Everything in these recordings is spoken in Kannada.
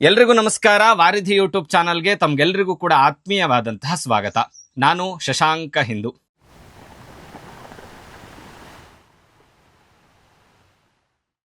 ಎಲ್ರಿಗೂ ನಮಸ್ಕಾರ. ವಾರಿಧಿ ಯೂಟ್ಯೂಬ್ ಚಾನಲ್ಗೆ ತಮ್ಗೆಲ್ರಿಗೂ ಕೂಡ ಆತ್ಮೀಯವಾದಂತಹ ಸ್ವಾಗತ. ನಾನು ಶಶಾಂಕ ಹಿಂದೂ.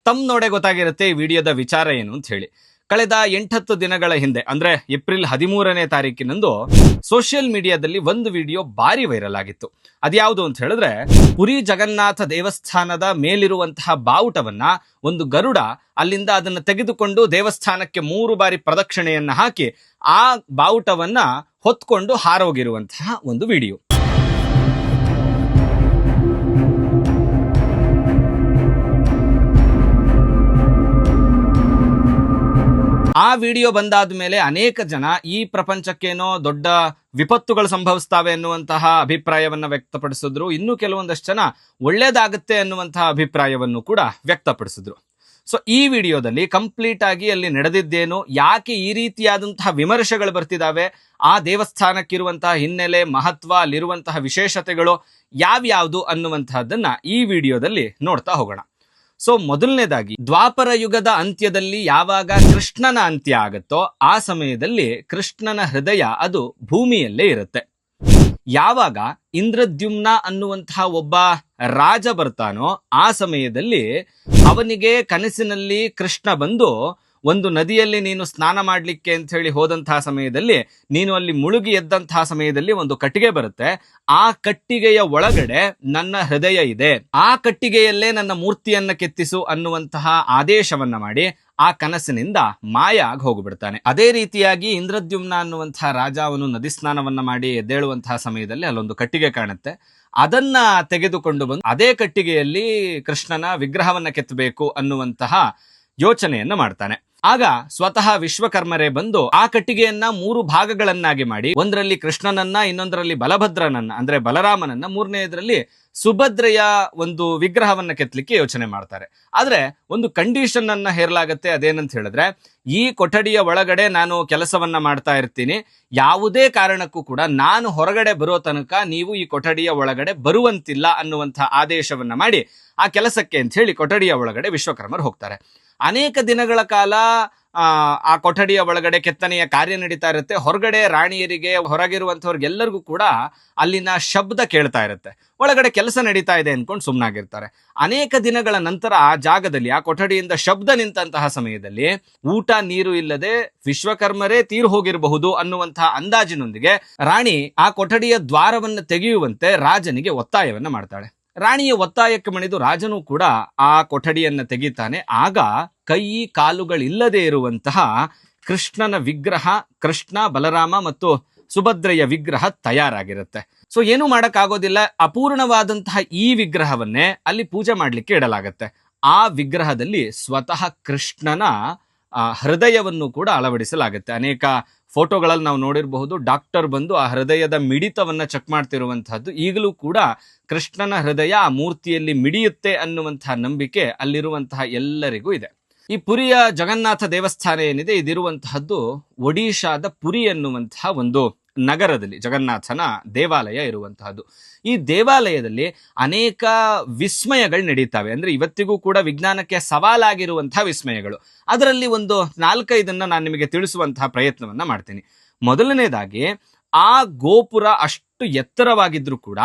ತಮ್ ನೋಡೆ ಗೊತ್ತಾಗಿರುತ್ತೆ ಈ ವಿಡಿಯೋದ ವಿಚಾರ ಏನು ಅಂತ ಹೇಳಿ. ಕಳೆದ ಎಂಟತ್ತು ದಿನಗಳ ಹಿಂದೆ, ಅಂದ್ರೆ ಏಪ್ರಿಲ್ ಹದಿಮೂರನೇ ತಾರೀಕಿನಂದು ಸೋಷಿಯಲ್ ಮೀಡಿಯಾದಲ್ಲಿ ಒಂದು ವಿಡಿಯೋ ಭಾರಿ ವೈರಲ್ ಆಗಿತ್ತು. ಅದ್ಯಾವುದು ಅಂತ ಹೇಳಿದ್ರೆ, ಪುರಿ ಜಗನ್ನಾಥ ದೇವಸ್ಥಾನದ ಮೇಲಿರುವಂತಹ ಬಾವುಟವನ್ನ ಒಂದು ಗರುಡ ಅಲ್ಲಿಂದ ಅದನ್ನು ತೆಗೆದುಕೊಂಡು ದೇವಸ್ಥಾನಕ್ಕೆ ಮೂರು ಬಾರಿ ಪ್ರದಕ್ಷಿಣೆಯನ್ನು ಹಾಕಿ ಆ ಬಾವುಟವನ್ನ ಹೊತ್ಕೊಂಡು ಹಾರೋಗಿರುವಂತಹ ಒಂದು ವಿಡಿಯೋ. ಆ ವಿಡಿಯೋ ಬಂದಾದ ಮೇಲೆ ಅನೇಕ ಜನ ಈ ಪ್ರಪಂಚಕ್ಕೇನೋ ದೊಡ್ಡ ವಿಪತ್ತುಗಳು ಸಂಭವಿಸ್ತಾವೆ ಎನ್ನುವಂತಹ ಅಭಿಪ್ರಾಯವನ್ನ ವ್ಯಕ್ತಪಡಿಸಿದ್ರು. ಇನ್ನು ಕೆಲವೊಂದಷ್ಟು ಜನ ಒಳ್ಳೇದಾಗುತ್ತೆ ಅನ್ನುವಂತಹ ಅಭಿಪ್ರಾಯವನ್ನು ಕೂಡ ವ್ಯಕ್ತಪಡಿಸಿದ್ರು. ಸೊ ಈ ವಿಡಿಯೋದಲ್ಲಿ ಕಂಪ್ಲೀಟ್ ಆಗಿ ಅಲ್ಲಿ ನಡೆದಿದ್ದೇನು, ಯಾಕೆ ಈ ರೀತಿಯಾದಂತಹ ವಿಮರ್ಶೆಗಳು ಬರ್ತಿದ್ದಾವೆ ಆ ದೇವಸ್ಥಾನಕ್ಕಿರುವಂತಹ ಹಿನ್ನೆಲೆ, ಮಹತ್ವ, ಅಲ್ಲಿರುವಂತಹ ವಿಶೇಷತೆಗಳು ಯಾವ್ಯಾವುದು ಅನ್ನುವಂತಹದ್ದನ್ನ ಈ ವಿಡಿಯೋದಲ್ಲಿ ನೋಡ್ತಾ ಹೋಗೋಣ. ಸೊ ಮೊದಲನೇದಾಗಿ, ದ್ವಾಪರ ಯುಗದ ಅಂತ್ಯದಲ್ಲಿ ಯಾವಾಗ ಕೃಷ್ಣನ ಅಂತ್ಯ ಆಗುತ್ತೋ ಆ ಸಮಯದಲ್ಲಿ ಕೃಷ್ಣನ ಹೃದಯ ಅದು ಭೂಮಿಯಲ್ಲೇ ಇರುತ್ತೆ. ಯಾವಾಗ ಇಂದ್ರದ್ಯುಮ್ನ ಅನ್ನುವಂತಹ ಒಬ್ಬ ರಾಜ ಬರ್ತಾನೋ ಆ ಸಮಯದಲ್ಲಿ ಅವನಿಗೆ ಕನಸಿನಲ್ಲಿ ಕೃಷ್ಣ ಬಂದು ಒಂದು ನದಿಯಲ್ಲಿ ನೀನು ಸ್ನಾನ ಮಾಡಲಿಕ್ಕೆ ಅಂತ ಹೇಳಿ ಹೋದಂತಹ ಸಮಯದಲ್ಲಿ ನೀನು ಅಲ್ಲಿ ಮುಳುಗಿ ಎದ್ದಂತಹ ಸಮಯದಲ್ಲಿ ಒಂದು ಕಟ್ಟಿಗೆ ಬರುತ್ತೆ. ಆ ಕಟ್ಟಿಗೆಯ ಒಳಗಡೆ ನನ್ನ ಹೃದಯ ಇದೆ. ಆ ಕಟ್ಟಿಗೆಯಲ್ಲೇ ನನ್ನ ಮೂರ್ತಿಯನ್ನ ಕೆತ್ತಿಸು ಅನ್ನುವಂತಹ ಆದೇಶವನ್ನ ಮಾಡಿ ಆ ಕನಸಿನಿಂದ ಮಾಯ ಆಗಿ ಹೋಗ್ಬಿಡ್ತಾನೆ. ಅದೇ ರೀತಿಯಾಗಿ ಇಂದ್ರದ್ಯುಮ್ನ ಅನ್ನುವಂತಹ ರಾಜ ಅವನು ನದಿ ಸ್ನಾನವನ್ನ ಮಾಡಿ ಎದ್ದೇಳುವಂತಹ ಸಮಯದಲ್ಲಿ ಅಲ್ಲೊಂದು ಕಟ್ಟಿಗೆ ಕಾಣುತ್ತೆ. ಅದನ್ನ ತೆಗೆದುಕೊಂಡು ಬಂದು ಅದೇ ಕಟ್ಟಿಗೆಯಲ್ಲಿ ಕೃಷ್ಣನ ವಿಗ್ರಹವನ್ನ ಕೆತ್ತಬೇಕು ಅನ್ನುವಂತಹ ಯೋಚನೆಯನ್ನ ಮಾಡ್ತಾನೆ. ಆಗ ಸ್ವತಃ ವಿಶ್ವಕರ್ಮರೇ ಬಂದು ಆ ಕಟ್ಟಿಗೆಯನ್ನ ಮೂರು ಭಾಗಗಳನ್ನಾಗಿ ಮಾಡಿ, ಒಂದರಲ್ಲಿ ಕೃಷ್ಣನನ್ನ, ಇನ್ನೊಂದರಲ್ಲಿ ಬಲಭದ್ರನನ್ನ, ಅಂದ್ರೆ ಬಲರಾಮನನ್ನ, ಮೂರನೆಯದರಲ್ಲಿ ಸುಭದ್ರೆಯ ಒಂದು ವಿಗ್ರಹವನ್ನ ಕೆತ್ತಲಿಕ್ಕೆ ಯೋಚನೆ ಮಾಡ್ತಾರೆ. ಆದ್ರೆ ಒಂದು ಕಂಡೀಷನ್ ಅನ್ನ ಹೇರಲಾಗತ್ತೆ, ಅದೇನಂತ ಹೇಳಿದ್ರೆ, ಈ ಕೊಠಡಿಯ ಒಳಗಡೆ ನಾನು ಕೆಲಸವನ್ನ ಮಾಡ್ತಾ ಇರ್ತೀನಿ. ಯಾವುದೇ ಕಾರಣಕ್ಕೂ ಕೂಡ ನಾನು ಹೊರಗಡೆ ಬರೋ ತನಕ ನೀವು ಈ ಕೊಠಡಿಯ ಒಳಗಡೆ ಬರುವಂತಿಲ್ಲ ಅನ್ನುವಂಥ ಆದೇಶವನ್ನ ಮಾಡಿ ಆ ಕೆಲಸಕ್ಕೆ ಅಂತ ಹೇಳಿ ಕೊಠಡಿಯ ಒಳಗಡೆ ವಿಶ್ವಕರ್ಮರು ಹೋಗ್ತಾರೆ. ಅನೇಕ ದಿನಗಳ ಕಾಲ ಆ, ಕೊಠಡಿಯ ಒಳಗಡೆ ಕೆತ್ತನೆಯ ಕಾರ್ಯ ನಡೀತಾ ಇರುತ್ತೆ. ಹೊರಗಡೆ ರಾಣಿಯರಿಗೆ ಹೊರಗಿರುವಂಥವ್ರಿಗೆಲ್ಲರಿಗೂ ಕೂಡ ಅಲ್ಲಿನ ಶಬ್ದ ಕೇಳ್ತಾ ಇರುತ್ತೆ. ಒಳಗಡೆ ಕೆಲಸ ನಡೀತಾ ಇದೆ ಅನ್ಕೊಂಡು ಸುಮ್ಮನಾಗಿರ್ತಾರೆ ಅನೇಕ ದಿನಗಳ ನಂತರ ಆ ಜಾಗದಲ್ಲಿ ಆ ಕೊಠಡಿಯಿಂದ ಶಬ್ದ ನಿಂತಹ ಸಮಯದಲ್ಲಿ ಊಟ ನೀರು ಇಲ್ಲದೆ ವಿಶ್ವಕರ್ಮರೇ ತೀರು ಹೋಗಿರಬಹುದು ಅನ್ನುವಂತಹ ಅಂದಾಜಿನೊಂದಿಗೆ ರಾಣಿ ಆ ಕೊಠಡಿಯ ದ್ವಾರವನ್ನು ತೆಗೆಯುವಂತೆ ರಾಜನಿಗೆ ಒತ್ತಾಯವನ್ನ ಮಾಡ್ತಾಳೆ. ರಾಣಿಯ ಒತ್ತಾಯಕ್ಕೆ ಮಣಿದು ರಾಜನು ಕೂಡ ಆ ಕೊಠಡಿಯನ್ನು ತೆಗಿತಾನೆ. ಆಗ ಕೈ, ಕಾಲುಗಳಿಲ್ಲದೆ ಇರುವಂತಹ ಕೃಷ್ಣನ ವಿಗ್ರಹ, ಕೃಷ್ಣ, ಬಲರಾಮ ಮತ್ತು ಸುಭದ್ರೆಯ ವಿಗ್ರಹ ತಯಾರಾಗಿರುತ್ತೆ. ಸೊ ಏನು ಮಾಡೋಕ್ಕಾಗೋದಿಲ್ಲ. ಅಪೂರ್ಣವಾದಂತಹ ಈ ವಿಗ್ರಹವನ್ನೇ ಅಲ್ಲಿ ಪೂಜೆ ಮಾಡಲಿಕ್ಕೆ ಇಡಲಾಗತ್ತೆ. ಆ ವಿಗ್ರಹದಲ್ಲಿ ಸ್ವತಃ ಕೃಷ್ಣನ ಹೃದಯವನ್ನು ಕೂಡ ಅಳವಡಿಸಲಾಗುತ್ತೆ. ಅನೇಕ ಫೋಟೋಗಳಲ್ಲಿ ನಾವು ನೋಡಿರಬಹುದು, ಡಾಕ್ಟರ್ ಬಂದು ಆ ಹೃದಯದ ಮಿಡಿತವನ್ನು ಚೆಕ್ ಮಾಡ್ತಿರುವಂತಹದ್ದು. ಈಗಲೂ ಕೂಡ ಕೃಷ್ಣನ ಹೃದಯ ಆ ಮೂರ್ತಿಯಲ್ಲಿ ಮಿಡಿಯುತ್ತೆ ಅನ್ನುವಂತಹ ನಂಬಿಕೆ ಅಲ್ಲಿರುವಂತಹ ಎಲ್ಲರಿಗೂ ಇದೆ. ಈ ಪುರಿಯ ಜಗನ್ನಾಥ ದೇವಸ್ಥಾನ ಏನಿದೆ? ಇದಿರುವಂತಹದ್ದು ಒಡಿಶಾದ ಪುರಿ ಎನ್ನುವಂತಹ ಒಂದು ನಗರದಲ್ಲಿ, ಜಗನ್ನಾಥನ ದೇವಾಲಯ ಇರುವಂತಹದ್ದು. ಈ ದೇವಾಲಯದಲ್ಲಿ ಅನೇಕ ವಿಸ್ಮಯಗಳು ನಡೀತವೆ. ಅಂದ್ರೆ ಇವತ್ತಿಗೂ ಕೂಡ ವಿಜ್ಞಾನಕ್ಕೆ ಸವಾಲಾಗಿರುವಂತಹ ವಿಸ್ಮಯಗಳು. ಅದರಲ್ಲಿ ಒಂದು ನಾಲ್ಕೈದನ್ನು ನಾನು ನಿಮಗೆ ತಿಳಿಸುವಂತಹ ಪ್ರಯತ್ನವನ್ನ ಮಾಡ್ತೀನಿ. ಮೊದಲನೇದಾಗಿ, ಆ ಗೋಪುರ ಅಷ್ಟು ಎತ್ತರವಾಗಿದ್ರು ಕೂಡ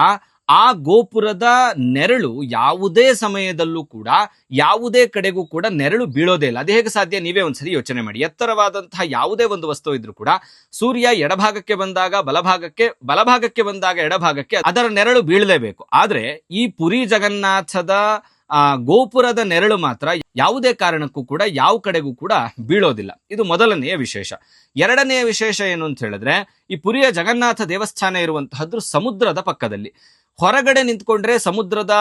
ಆ ಗೋಪುರದ ನೆರಳು ಯಾವುದೇ ಸಮಯದಲ್ಲೂ ಕೂಡ, ಯಾವುದೇ ಕಡೆಗೂ ಕೂಡ ನೆರಳು ಬೀಳೋದೇ ಇಲ್ಲ. ಅದು ಹೇಗೆ ಸಾಧ್ಯ? ನೀವೇ ಒಂದ್ಸರಿ ಯೋಚನೆ ಮಾಡಿ. ಎತ್ತರವಾದಂತಹ ಯಾವುದೇ ಒಂದು ವಸ್ತು ಇದ್ರೂ ಕೂಡ, ಸೂರ್ಯ ಎಡಭಾಗಕ್ಕೆ ಬಂದಾಗ ಬಲಭಾಗಕ್ಕೆ ಬಲಭಾಗಕ್ಕೆ ಬಂದಾಗ ಎಡಭಾಗಕ್ಕೆ ಅದರ ನೆರಳು ಬೀಳಲೇಬೇಕು. ಆದ್ರೆ ಈ ಪುರಿ ಜಗನ್ನಾಥದ, ಆ, ಗೋಪುರದ ನೆರಳು ಮಾತ್ರ ಯಾವುದೇ ಕಾರಣಕ್ಕೂ ಕೂಡ, ಯಾವ ಕಡೆಗೂ ಕೂಡ ಬೀಳೋದಿಲ್ಲ. ಇದು ಮೊದಲನೆಯ ವಿಶೇಷ. ಎರಡನೆಯ ವಿಶೇಷ ಏನು ಅಂತ ಹೇಳಿದ್ರೆ, ಈ ಪುರಿಯ ಜಗನ್ನಾಥ ದೇವಸ್ಥಾನ ಇರುವಂತಹದ್ದು ಸಮುದ್ರದ ಪಕ್ಕದಲ್ಲಿ. ಹೊರಗಡೆ ನಿಂತ್ಕೊಂಡ್ರೆ ಸಮುದ್ರದ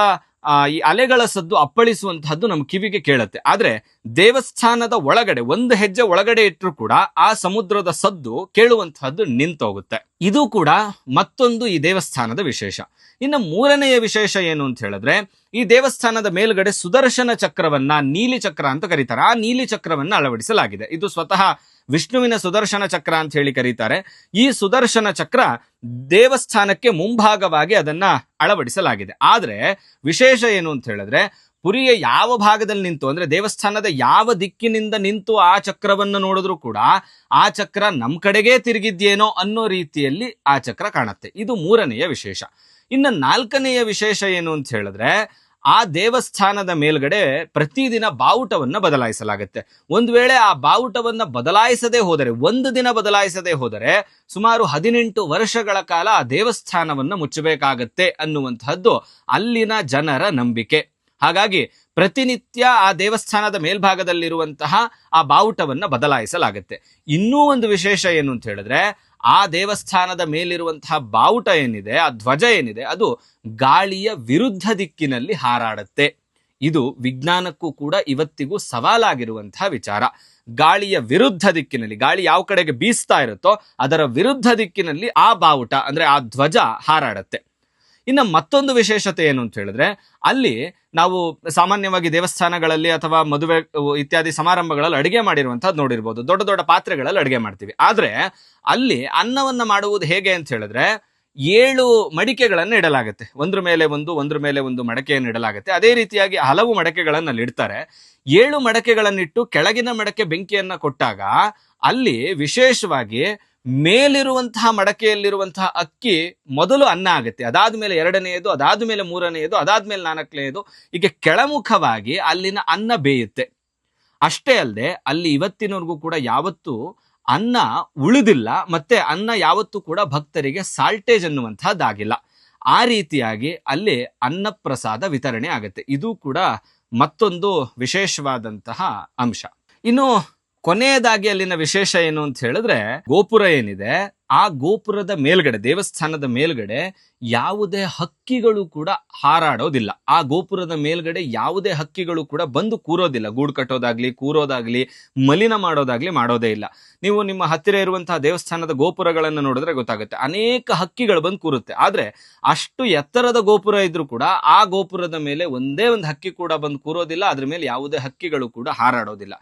ಈ ಅಲೆಗಳ ಸದ್ದು ಅಪ್ಪಳಿಸುವಂತಹದ್ದು ನಮ್ಮ ಕಿವಿಗೆ ಕೇಳುತ್ತೆ. ಆದ್ರೆ ದೇವಸ್ಥಾನದ ಒಳಗಡೆ, ಒಂದು ಹೆಜ್ಜೆ ಒಳಗಡೆ ಇಟ್ಟರು ಕೂಡ ಆ ಸಮುದ್ರದ ಸದ್ದು ಕೇಳುವಂತಹದ್ದು ನಿಂತೋಗುತ್ತೆ. ಇದು ಕೂಡ ಮತ್ತೊಂದು ಈ ದೇವಸ್ಥಾನದ ವಿಶೇಷ. ಇನ್ನು ಮೂರನೆಯ ವಿಶೇಷ ಏನು ಅಂತ ಹೇಳಿದ್ರೆ, ಈ ದೇವಸ್ಥಾನದ ಮೇಲ್ಗಡೆ ಸುದರ್ಶನ ಚಕ್ರವನ್ನ ನೀಲಿ ಚಕ್ರ ಅಂತ ಕರೀತಾರೆ. ಆ ನೀಲಿ ಚಕ್ರವನ್ನ ಅಳವಡಿಸಲಾಗಿದೆ. ಇದು ಸ್ವತಃ ವಿಷ್ಣುವಿನ ಸುದರ್ಶನ ಚಕ್ರ ಅಂತ ಹೇಳಿ ಕರೀತಾರೆ. ಈ ಸುದರ್ಶನ ಚಕ್ರ ದೇವಸ್ಥಾನಕ್ಕೆ ಮುಂಭಾಗವಾಗಿ ಅದನ್ನ ಅಳವಡಿಸಲಾಗಿದೆ. ಆದ್ರೆ ವಿಶೇಷ ಏನು ಅಂತ ಹೇಳಿದ್ರೆ ಪುರಿಯ ಯಾವ ಭಾಗದಲ್ಲಿ ನಿಂತು, ಅಂದ್ರೆ ದೇವಸ್ಥಾನದ ಯಾವ ದಿಕ್ಕಿನಿಂದ ನಿಂತು ಆ ಚಕ್ರವನ್ನು ನೋಡಿದ್ರು ಕೂಡ ಆ ಚಕ್ರ ನಮ್ ಕಡೆಗೆ ತಿರುಗಿದ್ಯೇನೋ ಅನ್ನೋ ರೀತಿಯಲ್ಲಿ ಆ ಚಕ್ರ ಕಾಣುತ್ತೆ. ಇದು ಮೂರನೆಯ ವಿಶೇಷ. ಇನ್ನು ನಾಲ್ಕನೆಯ ವಿಶೇಷ ಏನು ಅಂತ ಹೇಳಿದ್ರೆ ಆ ದೇವಸ್ಥಾನದ ಮೇಲ್ಗಡೆ ಪ್ರತಿದಿನ ಬಾವುಟವನ್ನ ಬದಲಾಯಿಸಲಾಗುತ್ತೆ. ಒಂದು ವೇಳೆ ಆ ಬಾವುಟವನ್ನ ಬದಲಾಯಿಸದೆ ಹೋದರೆ, ಒಂದು ದಿನ ಬದಲಾಯಿಸದೆ ಹೋದರೆ, ಸುಮಾರು ಹದಿನೆಂಟು ವರ್ಷಗಳ ಕಾಲ ಆ ದೇವಸ್ಥಾನವನ್ನು ಮುಚ್ಚಬೇಕಾಗತ್ತೆ ಅನ್ನುವಂತಹದ್ದು ಅಲ್ಲಿನ ಜನರ ನಂಬಿಕೆ. ಹಾಗಾಗಿ ಪ್ರತಿನಿತ್ಯ ಆ ದೇವಸ್ಥಾನದ ಮೇಲ್ಭಾಗದಲ್ಲಿರುವಂತಹ ಆ ಬಾವುಟವನ್ನು ಬದಲಾಯಿಸಲಾಗುತ್ತೆ. ಇನ್ನೂ ಒಂದು ವಿಶೇಷ ಏನು ಅಂತ ಹೇಳಿದ್ರೆ ಆ ದೇವಸ್ಥಾನದ ಮೇಲಿರುವಂತಹ ಬಾವುಟ ಏನಿದೆ, ಆ ಧ್ವಜ ಏನಿದೆ, ಅದು ಗಾಳಿಯ ವಿರುದ್ಧ ದಿಕ್ಕಿನಲ್ಲಿ ಹಾರಾಡುತ್ತೆ. ಇದು ವಿಜ್ಞಾನಕ್ಕೂ ಕೂಡ ಇವತ್ತಿಗೂ ಸವಾಲಾಗಿರುವಂತಹ ವಿಚಾರ. ಗಾಳಿಯ ವಿರುದ್ಧ ದಿಕ್ಕಿನಲ್ಲಿ, ಗಾಳಿ ಯಾವ ಕಡೆಗೆ ಬೀಸ್ತಾ ಇರುತ್ತೋ ಅದರ ವಿರುದ್ಧ ದಿಕ್ಕಿನಲ್ಲಿ ಆ ಬಾವುಟ, ಅಂದ್ರೆ ಆ ಧ್ವಜ ಹಾರಾಡುತ್ತೆ. ಇನ್ನು ಮತ್ತೊಂದು ವಿಶೇಷತೆ ಏನು ಅಂತ ಹೇಳಿದ್ರೆ, ಅಲ್ಲಿ ನಾವು ಸಾಮಾನ್ಯವಾಗಿ ದೇವಸ್ಥಾನಗಳಲ್ಲಿ ಅಥವಾ ಮದುವೆ, ಇತ್ಯಾದಿ ಸಮಾರಂಭಗಳಲ್ಲಿ ಅಡುಗೆ ಮಾಡಿರುವಂಥದ್ದು ನೋಡಿರ್ಬೋದು. ದೊಡ್ಡ ದೊಡ್ಡ ಪಾತ್ರೆಗಳಲ್ಲಿ ಅಡುಗೆ ಮಾಡ್ತೀವಿ. ಆದರೆ ಅಲ್ಲಿ ಅನ್ನವನ್ನ ಮಾಡುವುದು ಹೇಗೆ ಅಂತ ಹೇಳಿದ್ರೆ, ಏಳು ಮಡಿಕೆಗಳನ್ನು ಇಡಲಾಗುತ್ತೆ. ಒಂದ್ರ ಮೇಲೆ ಒಂದು, ಒಂದ್ರ ಮೇಲೆ ಒಂದು ಮಡಕೆಯನ್ನು ಇಡಲಾಗುತ್ತೆ. ಅದೇ ರೀತಿಯಾಗಿ ಹಲವು ಮಡಕೆಗಳನ್ನು ಅಲ್ಲಿ ಇಡ್ತಾರೆ. ಏಳು ಮಡಕೆಗಳನ್ನಿಟ್ಟು ಕೆಳಗಿನ ಮಡಕೆ ಬೆಂಕಿಯನ್ನ ಕೊಟ್ಟಾಗ ಅಲ್ಲಿ ವಿಶೇಷವಾಗಿ ಮೇಲಿರುವಂತಹ ಮಡಕೆಯಲ್ಲಿರುವಂತಹ ಅಕ್ಕಿ ಮೊದಲು ಅನ್ನ ಆಗುತ್ತೆ. ಅದಾದ ಮೇಲೆ ಎರಡನೆಯದು ಅದಾದ್ಮೇಲೆ ಮೂರನೆಯದು ಅದಾದ್ಮೇಲೆ ನಾಲ್ಕನೆಯದು. ಹೀಗೆ ಕೆಳಮುಖವಾಗಿ ಅಲ್ಲಿನ ಅನ್ನ ಬೇಯುತ್ತೆ. ಅಷ್ಟೇ ಅಲ್ಲದೆ ಅಲ್ಲಿ ಇವತ್ತಿನವರೆಗೂ ಕೂಡ ಯಾವತ್ತೂ ಅನ್ನ ಉಳಿದಿಲ್ಲ, ಮತ್ತೆ ಅನ್ನ ಯಾವತ್ತೂ ಕೂಡ ಭಕ್ತರಿಗೆ ಸಾಲ್ಟೇಜ್ ಅನ್ನುವಂತಹದ್ದಾಗಿಲ್ಲ. ಆ ರೀತಿಯಾಗಿ ಅಲ್ಲಿ ಅನ್ನಪ್ರಸಾದ ವಿತರಣೆ ಆಗುತ್ತೆ. ಇದು ಕೂಡ ಮತ್ತೊಂದು ವಿಶೇಷವಾದಂತಹ ಅಂಶ. ಇನ್ನು ಕೊನೆಯದಾಗಿ ಅಲ್ಲಿನ ವಿಶೇಷ ಏನು ಅಂತ ಹೇಳಿದ್ರೆ ಗೋಪುರ ಏನಿದೆ, ಆ ಗೋಪುರದ ಮೇಲ್ಗಡೆ, ದೇವಸ್ಥಾನದ ಮೇಲ್ಗಡೆ ಯಾವುದೇ ಹಕ್ಕಿಗಳು ಕೂಡ ಹಾರಾಡೋದಿಲ್ಲ. ಆ ಗೋಪುರದ ಮೇಲ್ಗಡೆ ಯಾವುದೇ ಹಕ್ಕಿಗಳು ಕೂಡ ಬಂದು ಕೂರೋದಿಲ್ಲ. ಗೂಡು ಕಟ್ಟೋದಾಗ್ಲಿ, ಕೂರೋದಾಗ್ಲಿ, ಮಲಿನ ಮಾಡೋದಾಗ್ಲಿ ಮಾಡೋದೇ ಇಲ್ಲ. ನೀವು ನಿಮ್ಮ ಹತ್ತಿರ ಇರುವಂತಹ ದೇವಸ್ಥಾನದ ಗೋಪುರಗಳನ್ನು ನೋಡಿದ್ರೆ ಗೊತ್ತಾಗುತ್ತೆ. ಅನೇಕ ಹಕ್ಕಿಗಳು ಬಂದು ಕೂರುತ್ತೆ. ಆದ್ರೆ ಅಷ್ಟು ಎತ್ತರದ ಗೋಪುರ ಇದ್ರೂ ಕೂಡ ಆ ಗೋಪುರದ ಮೇಲೆ ಒಂದೇ ಒಂದು ಹಕ್ಕಿ ಕೂಡ ಬಂದು ಕೂರೋದಿಲ್ಲ. ಅದ್ರ ಮೇಲೆ ಯಾವುದೇ ಹಕ್ಕಿಗಳು ಕೂಡ ಹಾರಾಡೋದಿಲ್ಲ.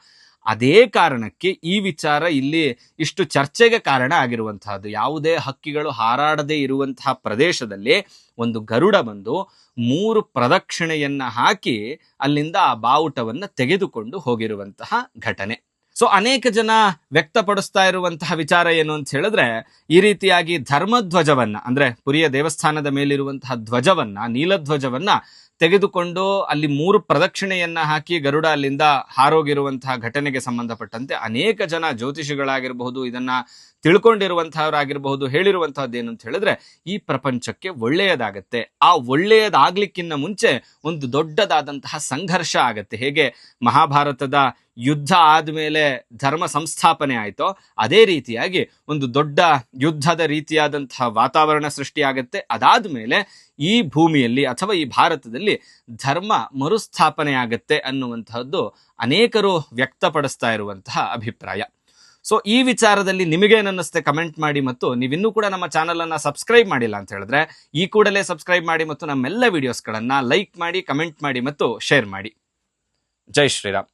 ಅದೇ ಕಾರಣಕ್ಕೆ ಈ ವಿಚಾರ ಇಲ್ಲಿ ಇಷ್ಟು ಚರ್ಚೆಗೆ ಕಾರಣ ಆಗಿರುವಂತಹದ್ದು. ಯಾವುದೇ ಹಕ್ಕಿಗಳು ಹಾರಾಡದೇ ಇರುವಂತಹ ಪ್ರದೇಶದಲ್ಲಿ ಒಂದು ಗರುಡ ಬಂದು ಮೂರು ಪ್ರದಕ್ಷಿಣೆಯನ್ನ ಹಾಕಿ ಅಲ್ಲಿಂದ ಆ ಬಾವುಟವನ್ನ ತೆಗೆದುಕೊಂಡು ಹೋಗಿರುವಂತಹ ಘಟನೆ. ಸೊ, ಅನೇಕ ಜನ ವ್ಯಕ್ತಪಡಿಸ್ತಾ ಇರುವಂತಹ ವಿಚಾರ ಏನು ಅಂತ ಹೇಳಿದ್ರೆ, ಈ ರೀತಿಯಾಗಿ ಧರ್ಮಧ್ವಜವನ್ನ, ಅಂದ್ರೆ ಪುರಿಯ ದೇವಸ್ಥಾನದ ಮೇಲಿರುವಂತಹ ಧ್ವಜವನ್ನ, ನೀಲಧ್ವಜವನ್ನ ತೆಗೆದುಕೊಂಡು ಅಲ್ಲಿ ಮೂರು ಪ್ರದಕ್ಷಿಣೆಯನ್ನ ಹಾಕಿ ಗರುಡ ಅಲ್ಲಿಂದ ಹಾರೋಗಿರುವಂತಹ ಘಟನೆಗೆ ಸಂಬಂಧಪಟ್ಟಂತೆ ಅನೇಕ ಜನ ಜ್ಯೋತಿಷಿಗಳಾಗಿರಬಹುದು ಇದನ್ನ ತಿಳ್ಕೊಂಡಿರುವಂತಹವರಾಗಿರಬಹುದು ಹೇಳಿರುವಂತಹದ್ದು ಏನು ಅಂತ ಹೇಳಿದ್ರೆ ಈ ಪ್ರಪಂಚಕ್ಕೆ ಒಳ್ಳೆಯದಾಗತ್ತೆ. ಆ ಒಳ್ಳೆಯದಾಗ್ಲಿಕ್ಕಿನ್ನ ಮುಂಚೆ ಒಂದು ದೊಡ್ಡದಾದಂತಹ ಸಂಘರ್ಷ ಆಗತ್ತೆ. ಹೇಗೆ? ಮಹಾಭಾರತದ ಯುದ್ಧ ಆದ್ಮೇಲೆ ಧರ್ಮ ಸಂಸ್ಥಾಪನೆ ಆಯ್ತೋ, ಅದೇ ರೀತಿಯಾಗಿ ಒಂದು ದೊಡ್ಡ ಯುದ್ಧದ ರೀತಿಯಾದಂತಹ ವಾತಾವರಣ ಸೃಷ್ಟಿಯಾಗತ್ತೆ ಅದಾದ್ಮೇಲೆ ಈ ಭೂಮಿಯಲ್ಲಿ ಅಥವಾ ಈ ಭಾರತದಲ್ಲಿ ಧರ್ಮ ಮರುಸ್ಥಾಪನೆ ಆಗತ್ತೆ ಅನ್ನುವಂತಹದ್ದು ಅನೇಕರು ವ್ಯಕ್ತಪಡಿಸ್ತಾ ಇರುವಂತಹ ಅಭಿಪ್ರಾಯ. ಸೊ ಈ ವಿಚಾರದಲ್ಲಿ ನಿಮಗೇನನ್ನಿಸ್ತೆ ಕಮೆಂಟ್ ಮಾಡಿ ಮತ್ತು ನೀವಿನ್ನೂ ಕೂಡ ನಮ್ಮ ಚಾನಲನ್ನು ಸಬ್ಸ್ಕ್ರೈಬ್ ಮಾಡಿಲ್ಲ ಅಂತ ಹೇಳಿದ್ರೆ, ಈ ಕೂಡಲೇ ಸಬ್ಸ್ಕ್ರೈಬ್ ಮಾಡಿ ಮತ್ತು ನಮ್ಮೆಲ್ಲ ವಿಡಿಯೋಸ್ಗಳನ್ನ ಲೈಕ್ ಮಾಡಿ ಕಮೆಂಟ್ ಮಾಡಿ ಮತ್ತು ಶೇರ್ ಮಾಡಿ. ಜೈ ಶ್ರೀರಾಮ್.